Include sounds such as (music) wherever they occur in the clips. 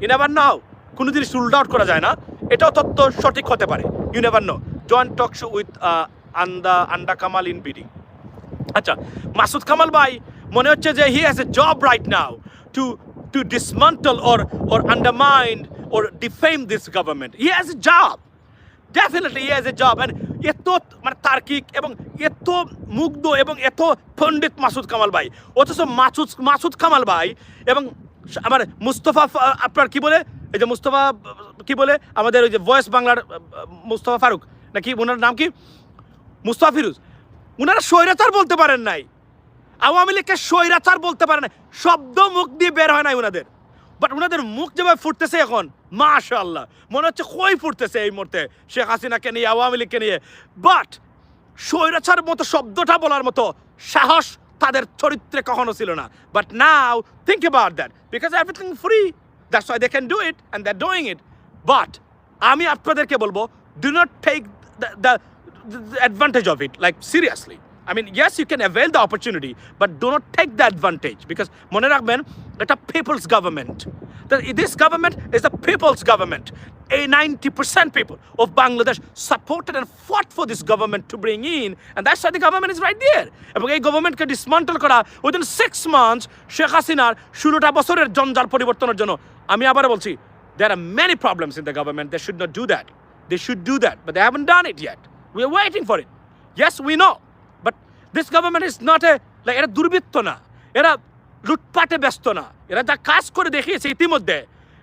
You never নাও কোনো জিনিস rule out করা যায় না। এটাও তথ্য সঠিক হতে পারে। You never know joint talk show with Anda Anda Kamal in BD আচ্ছা মাসুদ কামাল ভাই, মনে হচ্ছে যে he has a job right now to to dismantle or or undermine or defame this government he has a job definitely he has a job and এত মানে তার্কিক এবং এত মুগ্ধ এবং এত পণ্ডিত মাসুদ কামাল ভাই। অথচ মাসুদ মাসুদ কামাল ভাই এবং আমার মুস্তফা আপনার কি বলে? এই যে মুস্তফা কি বলে? আমাদের ওই যে ভয়েস বাংলার মুস্তফা ফারুক। নাকি ওনার নাম কি? মুস্তফা ফিরুজ। ওনারা স্বৈরাচার বলতে পারেন নাই। আওয়ামী লীগকে স্বৈরাচার বলতে পারে না শব্দ মুখ দিয়ে বের হয় নাই ওনাদের বাট ওনাদের মুখ যেভাবে ফুটতেছে এখন মাশাল্লাহ মনে হচ্ছে কই ফুটতেছে এই মুহূর্তে শেখ হাসিনাকে নিয়ে, আওয়ামী লীগকে নিয়ে। বাট স্বৈরাচার মতো শব্দটা বলার মতো সাহস তাদের চরিত্রে কখনো ছিল না but now think about that because everything free that's why they can do it and that doing it but আমি আপনাদেরকে বলব do not take the advantage of it like seriously i mean yes you can avail the opportunity but do not take the advantage because মনে রাখবেন এটা people's government That this government is the people's government a 90% people of bangladesh supported and fought for this government to bring in and that's why the government is right there এবং এই গভর্নমেন্টকে dismantle করা within six months Sheikh হাসিনার ষোলোটা বছরের জঞ্জাল পরিবর্তনের জন্য আমি আবার বলছি there are many problems in the government they should not do that they should do that but they haven't done it yet we're waiting for it yes we know but this government is not a like এরা দুর্বৃত্ত না এরা লুটপাটে ব্যস্ত না এরা যা কাজ করে দেখিয়েছে ইতিমধ্যে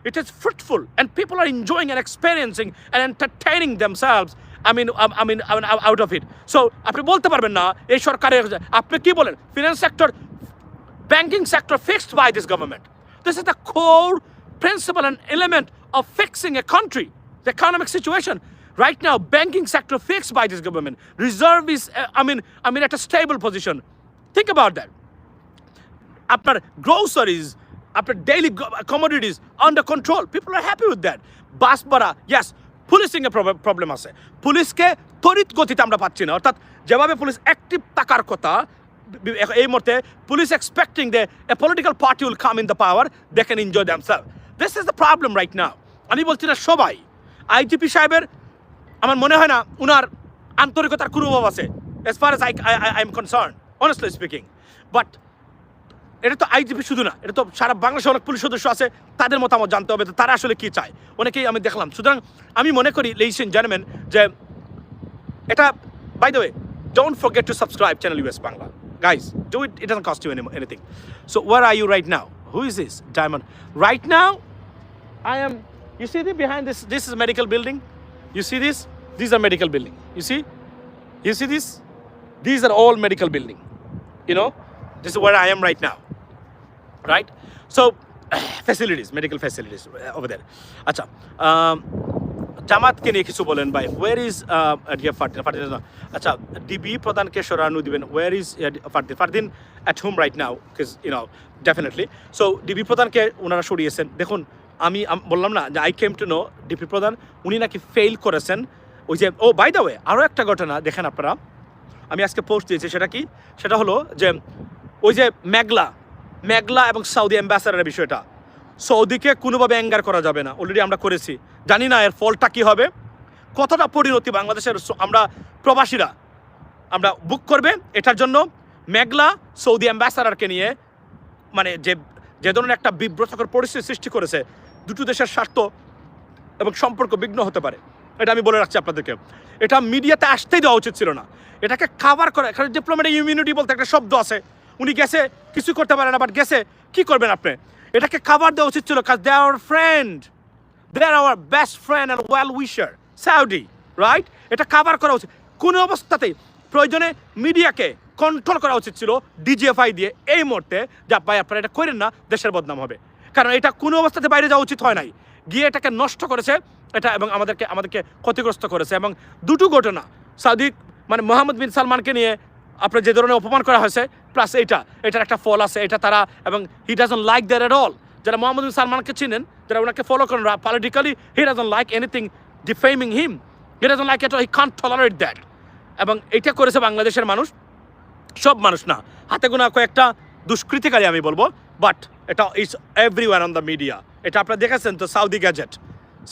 it is fruitful and people are enjoying and experiencing and entertaining themselves I mean, I I mean, I mean, out of it. So, আপনি বলতে পারবেন না এই সরকারের আপনি কি বলেন finance sector banking sector fixed by this government. This is the core principle and element of fixing a country, the economic situation. Right now, banking sector fixed by this government. Reserve is, uh, I mean, I mean, at a stable position. Think about that. আপনার groceries আপনার daily commodities under control people are happy with that bus ভাড়া yes policing এ problem আছে. পুলিশকে তড়িৎ গতিতে আমরা পাচ্ছি না। অর্থাৎ যেভাবে পুলিশ অ্যাক্টিভ থাকার কথা এই মুহূর্তে police expecting they a political party will come in the power they can enjoy them self this is the problem right now আমি বলছি না সবাই। আইজিপি সাহেবের আমার মনে হয় না উনার আন্তরিকতার কোনো অভাব আছে as far as I I am concerned honestly speaking but এটা তো আইজিপি শুধু না এটা তো সারা বাংলাদেশে অনেক পুলিশ সদস্য আছে তাদের মতামত জানতে হবে তারা আসলে কি চায়। অনেকেই আমি দেখলাম। সুতরাং আমি মনে করি লেইসেন জানবেন যে এটা by the way don't forget to subscribe channel US Bangla guys do it it cost you anything so where are you right now who is this diamond right now I am, you see the behind this, this is medical building. You see this this are medical building you see You see this? These are all medical building. You know? This is where I am right (sighs) facilities, medical facilities uh, over there. আচ্ছা জামাতকে নিয়ে কিছু বলেন ভাই। War is Fardin আচ্ছা DB প্রধানকে সরানো দিবেন where is Fardin Fardin at home right now keys you know definitely so DB প্রধানকে ওনারা সরিয়েছেন। দেখুন আমি বললাম না যে I came to know DP প্রধান উনি নাকি ফেল করেছেন। ওই যে ও বাই দ্য ওয়ে আরও একটা ঘটনা দেখেন আপনারা। আমি আজকে পোস্ট দিয়েছি সেটা কি? সেটা হলো যে ওই যে মেঘলা মেঘলা এবং সৌদি অ্যাম্বাসাডারের বিষয়টা। সৌদিকে কোনোভাবে অ্যাঙ্গার করা যাবে না। অলরেডি আমরা করেছি। জানি না এর ফলটা কি হবে। কতটা পরিণতি বাংলাদেশের আমরা প্রবাসীরা, আমরা বুক করবে এটার জন্য। মেঘলা সৌদি অ্যাম্বাসাডারকে নিয়ে মানে যে যে ধরনের একটা বিব্রতকর পরিস্থিতি সৃষ্টি করেছে, দুটো দেশের স্বার্থ এবং সম্পর্ক বিঘ্ন হতে পারে। এটা আমি বলে রাখছি আপনাদেরকে। এটা মিডিয়াতে আসতেই দেওয়া উচিত ছিল না। এটাকে কাভার করা এখানে ডিপ্লোমেটিক ইমিউনিটি বলতে একটা শব্দ আছে। উনি গেছে, কিছু করতে পারে না বাট গেছে। কি করবেন আপনি? এটাকে কাভার দেওয়া উচিত ছিল কাজ they friend they are our best friend and well wisher Saudi right এটা কাভার করা উচিত। কোনো অবস্থাতেই প্রয়োজনে মিডিয়াকে কন্ট্রোল করা উচিত ছিল ডিজিএফআই দিয়ে এই মুহূর্তে, যা ভাই আপনারা এটা করেন না, দেশের বদনাম হবে। কারণ এটা কোনো অবস্থাতে বাইরে যাওয়া উচিত হয় নাই। গিয়ে এটাকে নষ্ট করেছে, এটা এবং আমাদেরকে আমাদেরকে ক্ষতিগ্রস্ত করেছে। এবং দুটো ঘটনা সাউদি মানে মোহাম্মদ বিন সালমানকে নিয়ে আপনার যে ধরনের অপমান করা হয়েছে প্লাস এইটা, এটার একটা ফল আছে, এটা তারা, এবং he doesn't like that at all যারা মোহাম্মদ সালমানকে চিনেন, যারা ওনাকে ফলো করেন politically he doesn't like anything defaming him he doesn't like it he can't tolerate that এবং এটা করেছে বাংলাদেশের মানুষ, সব মানুষ না। হাতে গোনা কয়েকটা দুষ্কৃতিকারী আমি বলব বাট এটা is everywhere on the media এটা আপনারা দেখেছেন তো সাউদি গ্যাজেট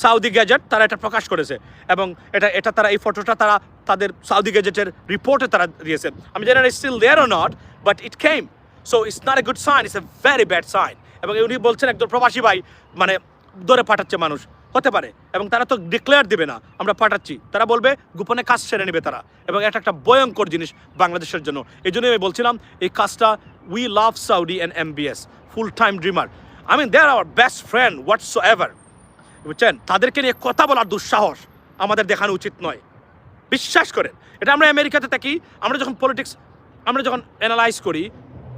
সাউদি গ্যাজেট তারা এটা প্রকাশ করেছে এবং এটা এটা তারা, এই ফটোটা তারা তাদের সাউদি গ্যাজেটের রিপোর্টে তারা দিয়েছে। আমি জানি না still there or not but it came so it's not a good sign it's a very bad sign এবং উনি বলছেন একজন প্রবাসী ভাই মানে ধরে পাঠাচ্ছে মানুষ। হতে পারে। এবং তারা তো ডিক্লেয়ার দিবে না, আমরা পাঠাচ্ছি। তারা বলবে, গোপনে কাজ সেরে নেবে তারা। এবং এটা একটা ভয়ঙ্কর জিনিস বাংলাদেশের জন্য। এই জন্যই আমি বলছিলাম, এই কাজটা we love Saudi and MBS full time dreamer I mean they are our best friend whatsoever বুঝছেন? তাদেরকে নিয়ে কথা বলার দুঃসাহস আমাদের দেখানো উচিত নয়। বিশ্বাস করেন, এটা আমরা আমেরিকাতে থাকি, আমরা যখন পলিটিক্স আমরা যখন অ্যানালাইজ করি,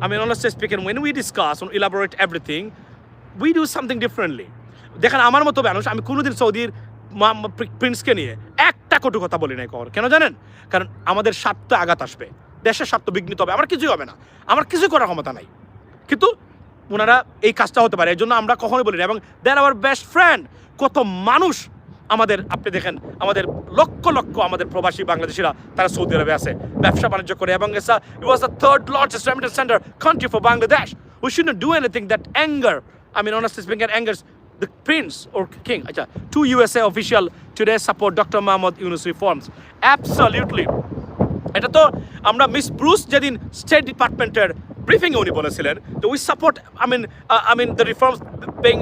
আমি অনার্সে speaking when we discuss on elaborate everything we do something differently দেখেন, আমার মতো মানুষ, আমি কোনোদিন সৌদির প্রিন্সকে নিয়ে একটা কটু কথা বলি নাই কখনো। কেন জানেন? কারণ আমাদের স্বার্থ আঘাত আসবে। দেশের স্বার্থ বিঘ্নিত হবে। আমার কিছুই হবে না। আমার কিছুই করার ক্ষমতা নাই। কিন্তু ওনারা এই কাজটা হতে পারে এই জন্য আমরা কখনোই বলি না এবং দেয়ার আওয়ার বেস্ট ফ্রেন্ড কত মানুষ আমাদের আপনি দেখেন আমাদের লক্ষ লক্ষ আমাদের প্রবাসী বাংলাদেশিরা তারা সৌদি আরবে আছে ব্যবসা বাণিজ্য করে এবং the third largest centre country for Bangladesh we should do anything that anger I mean, honestly speaking, angers the prince or king. আচ্ছা, two USA official today support Dr. Mahmoud Yunus reforms. Absolutely. এটা তো আমরা miss Bruce যেদিন state ডিপার্টমেন্টের briefing উনি বলেছিলেন, তো we support I mean I mean the reforms being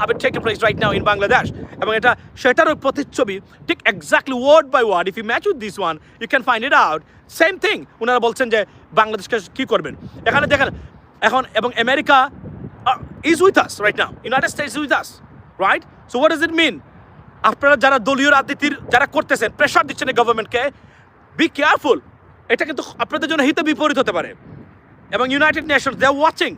I taking place right now in Bangladesh এবং এটা সেটারও প্রতিচ্ছবি, ঠিক exactly word by word if you match with this one you can find it out same thing ওনারা বলছেন যে বাংলাদেশকে কী করবেন। এখানে দেখেন, এখন, এবং America is with us right now United States with us right so what does it mean আপনারা যারা দলীয় রাজনীতির, যারা করতেছেন প্রেশার দিচ্ছেন গভর্নমেন্টকে বি কেয়ারফুল এটা কিন্তু আপনাদের জন্য হিতে বিপরীত হতে পারে। এবং United Nations they are watching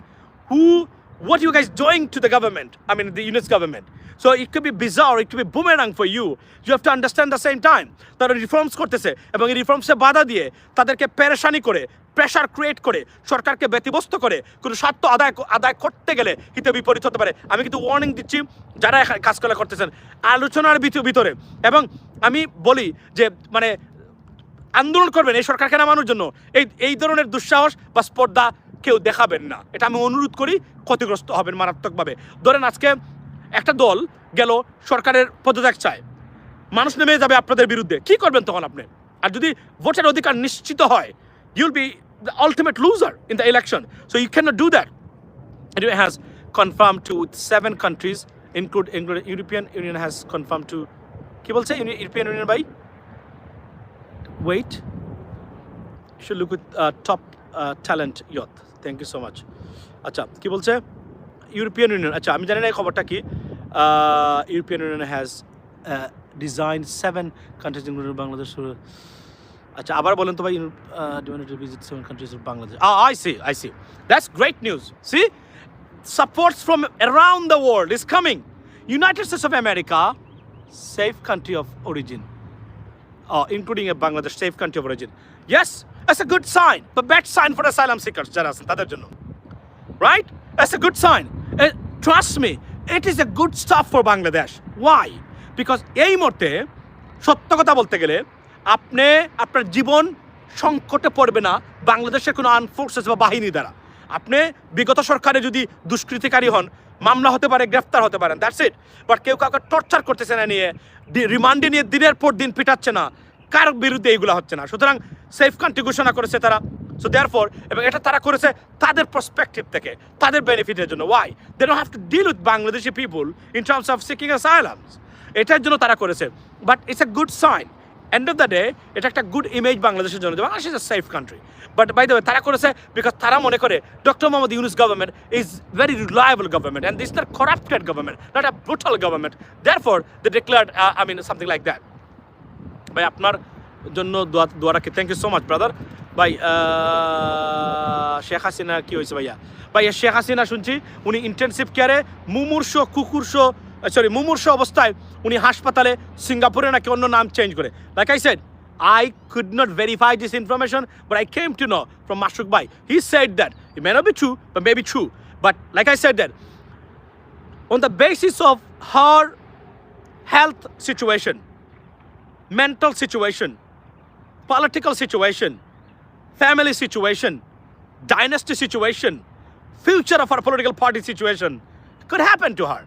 who what you guys doing to the government, i mean, the units government. So it could be bizarre, it could be boomerang for you. You have to understand the same time. তারা reforms করতেছে এবং এই রিফর্মসে বাধা দিয়ে তাদেরকে পেরেশানি করে pressure create করে, সরকারকে ব্যতিব্যস্ত করে, কোনো স্বার্থ আদায় আদায় করতে গেলে হিতে বিপরীত হতে পারে। আমি কিন্তু ওয়ার্নিং দিচ্ছি, যারা এখানে কাজকলা করতেছেন, আলোচনার ভিত- ভিতরে। এবং আমি বলি যে মানে আন্দোলন করবেন এই সরকারকে নামানোর জন্য। এই এই ধরনের দুঃসাহস বা স্পর্ধা কেউ দেখাবেন না। এটা আমি অনুরোধ করি ক্ষতিগ্রস্ত হবেন মারাত্মকভাবে। ধরেন আজকে একটা দল গেল সরকারের পদত্যাগ চায়। মানুষ নেমে যাবে আপনাদের বিরুদ্ধে। কি করবেন তখন আপনি? আর যদি ভোটের অধিকার নিশ্চিত হয় you'll be ultimate loser in the election so you can not do that It has confirmed to seven countries, include, include European Union has. কি বলছে? Uni- union by? Wait. You should look with uh, top uh, talent youth. Thank you so much. আচ্ছা কি বলছে European union আচ্ছা আমি জানি না এই খবরটা কি European Union has design seven countries including Bangladesh আচ্ছা আবার বলেন তো ভাই visit seven countries of Bangladesh I see I see that's great news see supports from around the world is coming. United States of America, safe country of origin, uh, including a Bangladesh, safe country of origin. Yes, that's a good sign, but bad sign for asylum seekers, যারা আছেন তাদের. Right? That's a good sign. Uh, trust me, it is a good stuff for Bangladesh. Why? Because এই মুহূর্তে সত্য কথা বলতে গেলে আপনি আপনার জীবন সংকটে পড়বে না বাংলাদেশের কোনো আর্ম ফোর্সেস বা বাহিনী দ্বারা আপনি বিগত সরকারে যদি দুষ্কৃতিকারী হন মামলা হতে পারে, গ্রেফতার হতে পারেন দ্যাটস ইট বাট কেউ কাউকে টর্চার করতেছে না নিয়ে রিমান্ডে নিয়ে দিনের পর দিন পিটাচ্ছে না। কার বিরুদ্ধে এইগুলো হচ্ছে না। সুতরাং সেফ কান্ট্রি ঘোষণা করেছে তারা। সো দেয়ার ফর এবং এটা তারা করেছে তাদের পার্সপেক্টিভ থেকে, তাদের বেনিফিটের জন্য। Why they don't have to deal with Bangladeshi people in terms of seeking asylums এটার জন্য তারা করেছে। But it's a good sign end of the day এটা একটা গুড ইমেজ বাংলাদেশের জন্য Bangladesh is a safe country but by the তারা করেছে বিকজ তারা মনে করে doctor Mohammad Yunus government is very reliable government and this the corrupted government not a brutal government therefore the declared I mean something like that ভাই, আপনার জন্য দোয়া দোয়া রাখি। Thank you so much brother ভাই শেখ হাসিনা কি হয়েছে ভাইয়া? ভাইয়া, শেখ হাসিনা শুনছি, উনি ইন্টেনসিভ কেয়ারে মুমূর্ষ কুকুরশ সরি মুমূর্ষ অবস্থায় উনি হাসপাতালে সিঙ্গাপুরে নাকি অন্য নাম চেঞ্জ করে like I said I could not verify this information, but I came to know from Mashuk Bhai. He said that it may not be true, but may be true. But like I said that, on the basis of her health situation, mental situation, political situation, family situation, dynasty situation, future of our political party situation could happen to her.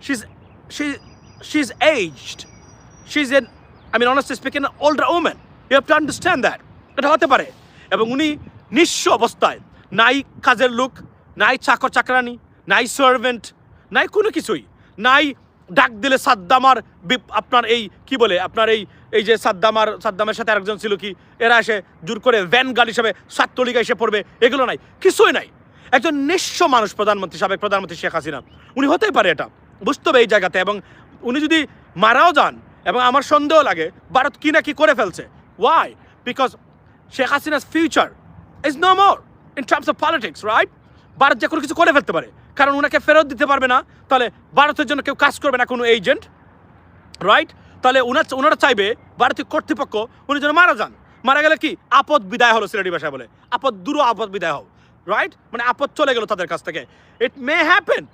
She's, she, she's aged. She's an, I mean, honestly speaking, an older woman. You have to understand that. এটা হতে পারে। এবং উনি নিঃস্ব অবস্থায়, নাই কাজের লোক, নাই চাকর চাকরানি, নাই সার্ভেন্ট নাই কোনো কিছুই, নাই ডাক দিলে সাদ্দামার আপনার এই কি বলে, আপনার এই এই যে সাদ্দামার, সাদ্দামের সাথে আরেকজন ছিল কি, এরা এসে জোর করে ভ্যান গার্ড হিসাবে ছাত্রলীগ এসে পড়বে, এগুলো নাই, কিছুই নাই। একজন নিঃস্ব মানুষ প্রধানমন্ত্রী, সাবেক প্রধানমন্ত্রী শেখ হাসিনা। উনি হতেই পারে এটা। বুঝতে হবে এই জায়গাতে এবং উনি যদি মারাও যান এবং আমার সন্দেহ লাগে, ভারত কি না কি করে ফেলছে? Why because Sheikh Hasina's future is no more in terms of politics right Bharat যে কোনো কিছু করে ফেলতে পারে। কারণ ওনাকে ফেরত দিতে পারবে না, তাহলে ভারতের জন্য কেউ কাজ করবে না কোনো এজেন্ট রাইট তাহলে ওনার ওনারা চাইবে ভারতীয় কর্তৃপক্ষ উনি যেন মারা যান। মারা গেলে কি? আপদ বিদায় হলো সিলেটি ভাষায় বলে। আপদ দূর আপদ বিদায় হও রাইট মানে আপদ চলে গেল তাদের কাছ থেকে। It may happen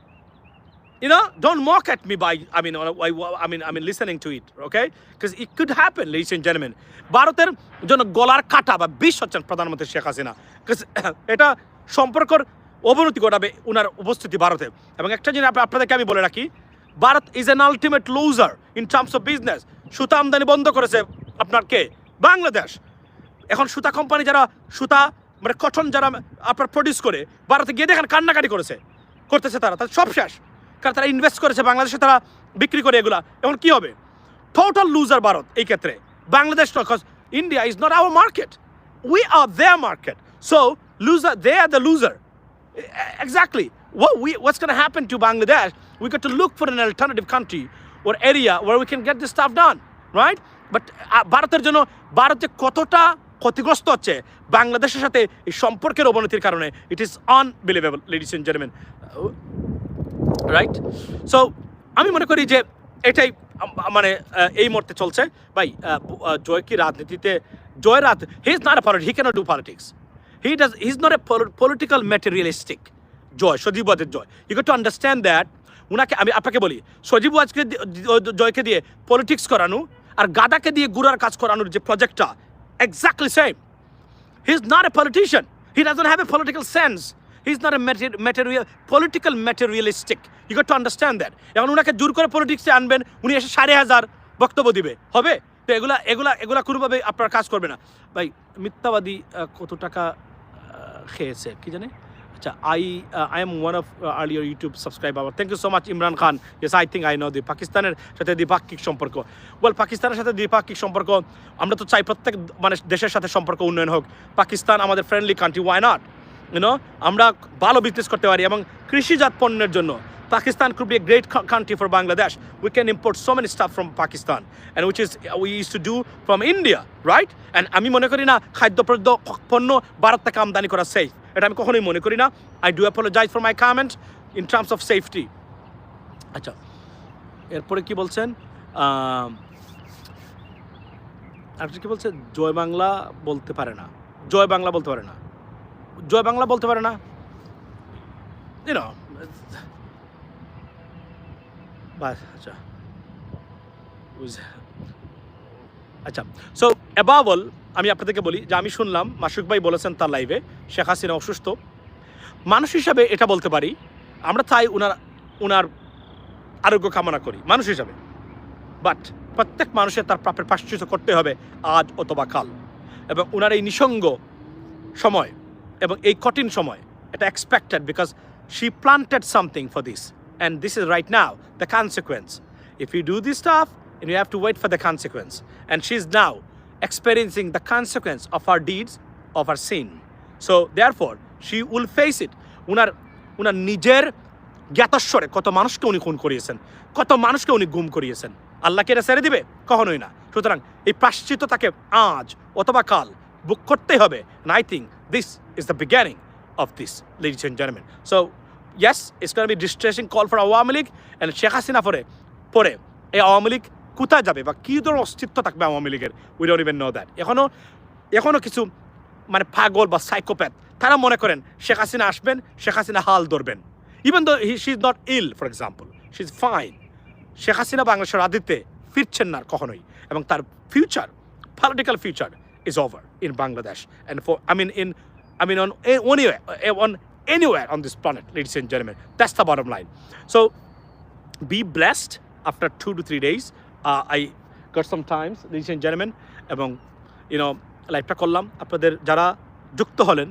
you know, don't mock at me by, I mean, I, I mean, I mean, listening to it, okay? Because it could happen, ladies and gentlemen. ভারতের জন্য গলার কাটা বা বিষ হচ্ছেন প্রধানমন্ত্রী শেখ হাসিনা। (coughs) এটা সম্পর্কর অবনতি ঘটাবে ওনার উপস্থিতি ভারতে। এবং একটা জিনিস আপ- আপনাদেরকে আমি বলে রাখি Bharat is an ultimate loser in terms of business সুতা আমদানি বন্ধ করেছে আপনার কে? বাংলাদেশ। এখন সুতা কোম্পানি যারা সুতা মানে কটন যারা আপনার প্রডিউস করে ভারতে গিয়ে দেখেন কান্নাকাটি করেছে। করতেছে তারা তাদের সব শেষ। কারণ তারা ইনভেস্ট করেছে বাংলাদেশে তারা বিক্রি করে এগুলা। এখন কি হবে? টোটাল লুজার ভারত এই ক্ষেত্রে। Bangladesh India is not our market we are their market so loser they are the loser exactly. What we what's going to happen to Bangladesh? We got to look for an alternative country or area where we can get this stuff done right? Uh, ভারতের জন্য ভারতে কতটা ক্ষতিগ্রস্ত হচ্ছে? বাংলাদেশের সাথে এই সম্পর্কের অবনতির কারণে it is unbelievable ladies and gentleman right so আমি মনে করি যে এটাই মানে এই মুহূর্তে চলছে। ভাই জয় কি রাজনীতিতে, জয় রাত he is not a he cannot do politics he does he is not a political materialistic Joy, Sajeeb ওয়াজের Joy. You got to understand that ওনাকে আমি আপনাকে বলি, সজীব আজকে জয়কে দিয়ে পলিটিক্স করানো আর গাদাকে দিয়ে গুড়ার কাজ করানোর যে প্রজেক্টটা exactly same He's not a politician. He doesn't have a political sense. He's a mater- material, political materialistic. You got to understand that. এখন উনাকে জোর করে পলিটিক্সে আনবেন উনি এসে সাড়ে হাজার বক্তব্য দিবে। হবে? তো এগুলা এগুলা এগুলা কোনোভাবে আপনার কাজ করবে না। ভাই মিথ্যাবাদী কত টাকা খেয়েছে কি জানে? আচ্ছা I I am one of earlier YouTube subscriber thank you so much Imran Khan. Yes I think I know the পাকিস্তানের সাথে দ্বিপাক্ষিক সম্পর্ক। ওয়েল পাকিস্তানের সাথে দ্বিপাক্ষিক সম্পর্ক আমরা তো চাই প্রত্যেক মানে দেশের সাথে সম্পর্ক উন্নয়ন হোক। পাকিস্তান আমাদের friendly country why not you know আমরা ভালো বিজনেস করতে পারি এবং কৃষিজাত পণ্যের জন্য। Pakistan could be a great co- country for Bangladesh. We can import so many stuff from Pakistan, and which is we used to do from India, right? আমি মনে করি না খাদ্য পণ্য ভারত থেকে আমদানি করা সেফ এটা আমি কখনোই মনে করি না। I do apologise for my comment in terms of safety আচ্ছা এরপরে কি বলছেন? আপনি কি বলছে? জয় বাংলা বলতে পারে না। জয় বাংলা বলতে পারে না। জয় বাংলা বলতে পারে না। আচ্ছা। আচ্ছা সো অ্যাবাবল আমি আপনাদেরকে বলি যে আমি শুনলাম, মাসুক ভাই বলেছেন তার লাইভে শেখ হাসিনা অসুস্থ। মানুষ হিসাবে এটা বলতে পারি, আমরা তাই ওনার ওনার আরোগ্য কামনা করি, মানুষ হিসাবে। বাট প্রত্যেক মানুষের তার প্রাপের পাশ্চিত করতে হবে আজ অথবা কাল। এবং ওনার এই নিসঙ্গ সময় এবং এই কঠিন সময় এটা expected because she planted something for this and this is right now the consequence if you do this stuff and you have to wait for the consequence. And she's now experiencing the consequence of her deeds, of her sin. So therefore, she will face it. উনার উনার নিজের জ্ঞাতস্বরে কত মানুষকে উনি খুন করিয়েছেন কত মানুষকে উনি গুম করিয়েছেন আল্লাহকে এটা ছেড়ে দিবে কখনোই না সুতরাং এই প্রাশ্চিত্য তাকে আজ অথবা কাল বুক করতেই হবে I think this is the beginning of this, ladies and gentlemen. So yes, it's going to be distressing call Awami League and Sheikh Hasina পরে পরে এই আওয়ামী লীগ কোথায় যাবে বা কী ধরনের অস্তিত্ব থাকবে আওয়ামী লীগের we don't even know that এখনও এখনও কিছু মানে পাগল বা সাইকোপ্যাথ তারা মনে করেন শেখ হাসিনা আসবেন শেখ হাসিনা হাল ধরবেন। Even though he she is not ill for example she is fine Sheikh Hasina বাংলাদেশের রাজনীতিতে ফিরছেন না কখনোই। এবং তার future political future is over in Bangladesh and for I mean in I mean, on anywhere, uh, on anywhere on this planet, ladies and gentlemen. That's the bottom line. So, be blessed after two to three days. Uh, I got some times, ladies and gentlemen, এবং you know লাইভটা করলাম আপনাদের যারা যুক্ত হলেন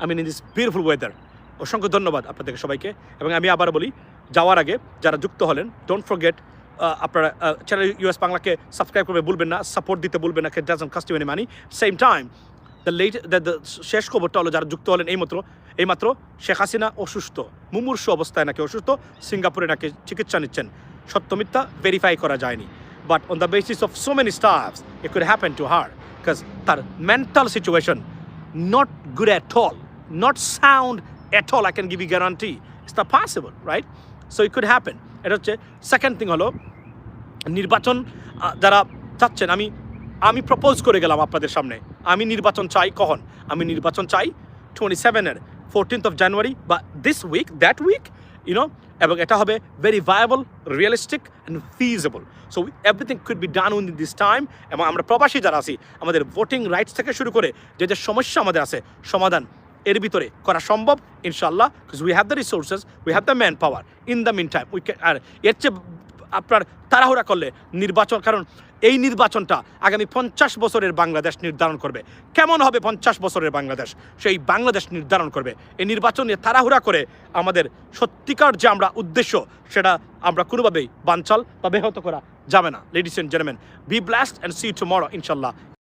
I mean in this beautiful weather অসংখ্য ধন্যবাদ আপনাদেরকে সবাইকে এবং আমি আবার বলি যাওয়ার আগে যারা যুক্ত হলেন ডোন্ট ফরগেট আপনারা চ্যানেল ইউএস বাংলাকে সাবস্ক্রাইব করবে বলবেন না সাপোর্ট দিতে বলবেন না doesn't cost any money same time the late the শেষ খবরটা হলো যারা যুক্ত হলেন এইমাত্র এইমাত্র শেখ হাসিনা অসুস্থ মুমূর্ষু অবস্থায় নাকি অসুস্থ সিঙ্গাপুরে নাকি চিকিৎসা নিচ্ছেন সত্য মিথ্যা ভেরিফাই করা যায়নি but on the basis of so many stuffs it could happen to her because তার mental situation not good at all, not sound at all. I can give you guarantee It's not possible, right? So it could happen. এটা হচ্ছে second thing হলো নির্বাচন যারা চাচ্ছেন, আমি আমি propose করে গেলাম আপনাদের সামনে। আমি নির্বাচন চাই কখন? আমি নির্বাচন চাই টোয়েন্টি সেভেনের ফোরটিন্থ অফ জানুয়ারি বা this week that week you know এবং এটা হবে very viable realistic and feasible so everything could be done within this time এবং আমরা প্রবাসী যারা আছি, আমাদের ভোটিং রাইটস থেকে শুরু করে যে যে সমস্যা আমাদের আছে, সমাধান এর ভিতরে করা সম্ভব ইনশাল্লাহ we have the resources we have the manpower in the meantime we are এর চেয়ে আপনার তাড়াহুড়া করলে নির্বাচন, কারণ এই নির্বাচনটা আগামী পঞ্চাশ বছরের বাংলাদেশ নির্ধারণ করবে। কেমন হবে পঞ্চাশ বছরের বাংলাদেশ? সেই বাংলাদেশ নির্ধারণ করবে। এই নির্বাচন নিয়ে তাড়াহুড়া করে আমাদের সত্যিকার যে আমরা উদ্দেশ্য, সেটা আমরা কোনোভাবেই বানচাল বা ব্যাহত করা যাবে না। Ladies and gentleman be blessed and see to tomorrow ইনশাল্লাহ